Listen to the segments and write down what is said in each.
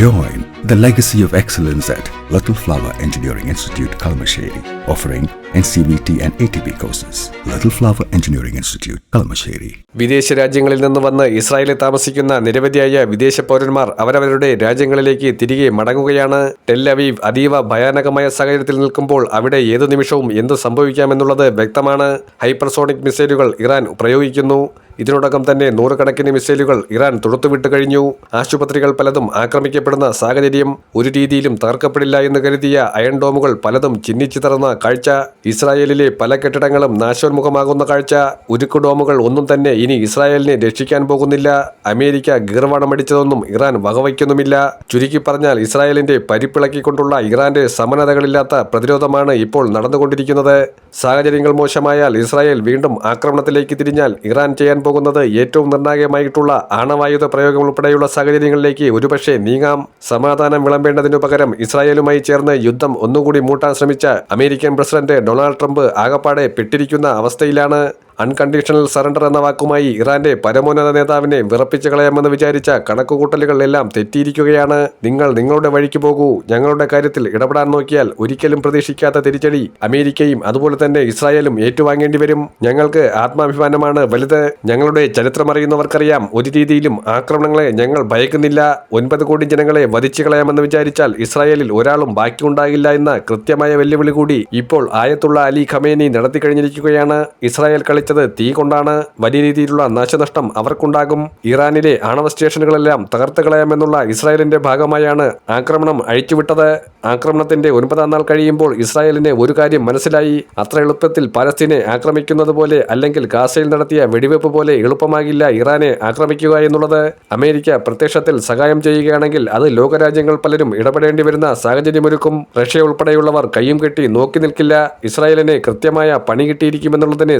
Join the legacy of excellence at Little Flower Engineering Institute, Kalamasheri, offering NCVT and ATP courses. Little Flower Engineering Institute, Kalamasheri. വിദേശ രാജ്യങ്ങളിൽ നിന്ന് വന്ന് ഇസ്രായേലിൽ താമസിക്കുന്ന നിരവധിയായ വിദേശ പൗരന്മാർ അവരവരുടെ രാജ്യങ്ങളിലേക്ക് തിരികെ മടങ്ങുകയാണ് ടെൽ അവീവ് അതീവ ഭയാനകമായ സാഹചര്യത്തിൽ നിൽക്കുമ്പോൾ അവിടെ ഏതു നിമിഷവും എന്ത് സംഭവിക്കാമെന്നുള്ളത് വ്യക്തമാണ് ഹൈപ്പർസോണിക് മിസൈലുകൾ ഇറാൻ പ്രയോഗിക്കുന്നു ഇതിനോടകം തന്നെ നൂറുകണക്കിന് മിസൈലുകൾ ഇറാൻ തൊടുത്തുവിട്ട് കഴിഞ്ഞു. ആശുപത്രികൾ പലതും ആക്രമിക്കപ്പെടുന്ന സാഹചര്യം ഒരു രീതിയിലും തകർക്കപ്പെടില്ല എന്ന് കരുതിയ അയൺ ഡോമുകൾ പലതും ചിന്നിച്ചിതറുന്ന കാഴ്ച. ഇസ്രായേലിലെ പല കെട്ടിടങ്ങളും നാശോന്മുഖമാകുന്ന കാഴ്ച. ഉരുക്കു ഡോമുകൾ ഒന്നും തന്നെ ഇനി ഇസ്രായേലിനെ രക്ഷിക്കാൻ പോകുന്നില്ല. അമേരിക്ക ഗീർവാണമടിച്ചതൊന്നും ഇറാൻ വകവയ്ക്കുന്നുമില്ല. ചുരുക്കി പറഞ്ഞാൽ ഇസ്രായേലിന്റെ പരിപ്പിളക്കിക്കൊണ്ടുള്ള ഇറാന്റെ സമനതകളില്ലാത്ത പ്രതിരോധമാണ് ഇപ്പോൾ നടന്നുകൊണ്ടിരിക്കുന്നത്. സാഹചര്യങ്ങൾ മോശമായാൽ ഇസ്രായേൽ വീണ്ടും ആക്രമണത്തിലേക്ക് തിരിഞ്ഞാൽ ഇറാൻ ചെയ്യാൻ പോകുന്നത് ഏറ്റവും നിർണായകമായിട്ടുള്ള ആണവായുധ പ്രയോഗം ഉൾപ്പെടെയുള്ള സാഹചര്യങ്ങളിലേക്ക് ഒരുപക്ഷെ നീങ്ങാം. സമാധാനം വിളമ്പേണ്ടതിനു പകരം ഇസ്രായേലുമായി ചേർന്ന് യുദ്ധം ഒന്നുകൂടി മൂട്ടാൻ ശ്രമിച്ച അമേരിക്കൻ പ്രസിഡന്റ് ഡൊണാൾഡ് ട്രംപ് ആകപ്പാടെ പെട്ടിരിക്കുന്ന അവസ്ഥയിലാണ്. അൺകണ്ടീഷണൽ സറണ്ടർ എന്ന വാക്കുമായി ഇറാന്റെ പരമോന്നത നേതാവിനെ വിറപ്പിച്ചു കളയാമെന്ന് വിചാരിച്ച കണക്കുകൂട്ടലുകൾ എല്ലാം തെറ്റിയിരിക്കുകയാണ്. നിങ്ങൾ നിങ്ങളുടെ വഴിക്ക് പോകൂ. ഞങ്ങളുടെ കാര്യത്തിൽ ഇടപെടാൻ നോക്കിയാൽ ഒരിക്കലും പ്രതീക്ഷിക്കാത്ത തിരിച്ചടി അമേരിക്കയും അതുപോലെ തന്നെ ഇസ്രായേലും ഏറ്റുവാങ്ങേണ്ടി വരും. ഞങ്ങൾക്ക് ആത്മാഭിമാനമാണ് വലുത്. ഞങ്ങളുടെ ചരിത്രമറിയുന്നവർക്കറിയാം ഒരു രീതിയിലും ആക്രമണങ്ങളെ ഞങ്ങൾ ഭയക്കുന്നില്ല. ഒൻപത് കോടി ജനങ്ങളെ വധിച്ചു കളയാമെന്ന് വിചാരിച്ചാൽ ഇസ്രായേലിൽ ഒരാളും ബാക്കിയുണ്ടാകില്ല എന്ന കൃത്യമായ വെല്ലുവിളി കൂടി ഇപ്പോൾ ആയത്തുള്ള അലി ഖമേനി നടത്തി ഇസ്രായേൽ ഇസ്രായേൽ കളിച്ചത് തീ കൊണ്ടാണ് വലിയ രീതിയിലുള്ള നാശനഷ്ടം അവർക്കുണ്ടാകും. ഇറാനിലെ ആണവ സ്റ്റേഷനുകളെല്ലാം തകർത്ത് കളയാമെന്നുള്ള ഇസ്രായേലിന്റെ ഭാഗമായാണ് ആക്രമണം അഴിച്ചുവിട്ടത്. ആക്രമണത്തിന്റെ ഒൻപതാം നാൾ കഴിയുമ്പോൾ ഇസ്രായേലിന് ഒരു കാര്യം മനസ്സിലായി. അത്ര എളുപ്പത്തിൽ പലസ്തീനെ ആക്രമിക്കുന്നത് പോലെ അല്ലെങ്കിൽ ഗാസയിൽ നടത്തിയ വെടിവെപ്പ് പോലെ എളുപ്പമാകില്ല ഇറാനെ ആക്രമിക്കുക എന്നുള്ളത്. അമേരിക്ക പ്രത്യക്ഷത്തിൽ സഹായം ചെയ്യുകയാണെങ്കിൽ അത് ലോകരാജ്യങ്ങൾ പലരും ഇടപെടേണ്ടി വരുന്ന സാഹചര്യമൊരുക്കും. റഷ്യ ഉൾപ്പെടെയുള്ളവർ കയ്യും കെട്ടി നോക്കി നിൽക്കില്ല. ഇസ്രായേലിനെ കൃത്യമായ പണി കിട്ടിയിരിക്കുമെന്നുള്ളതിന്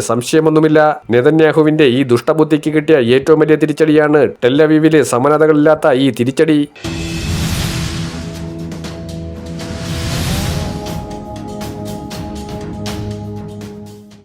സംശയമൊന്നുമില്ല നെതന്യാഹുവിന്റെ ഈ ദുഷ്ടബുദ്ധിക്ക് കിട്ടിയ ഏറ്റവും വലിയ തിരിച്ചടിയാണ് ടെല്ലവീവിലെ സമനതകളില്ലാത്ത ഈ തിരിച്ചടി.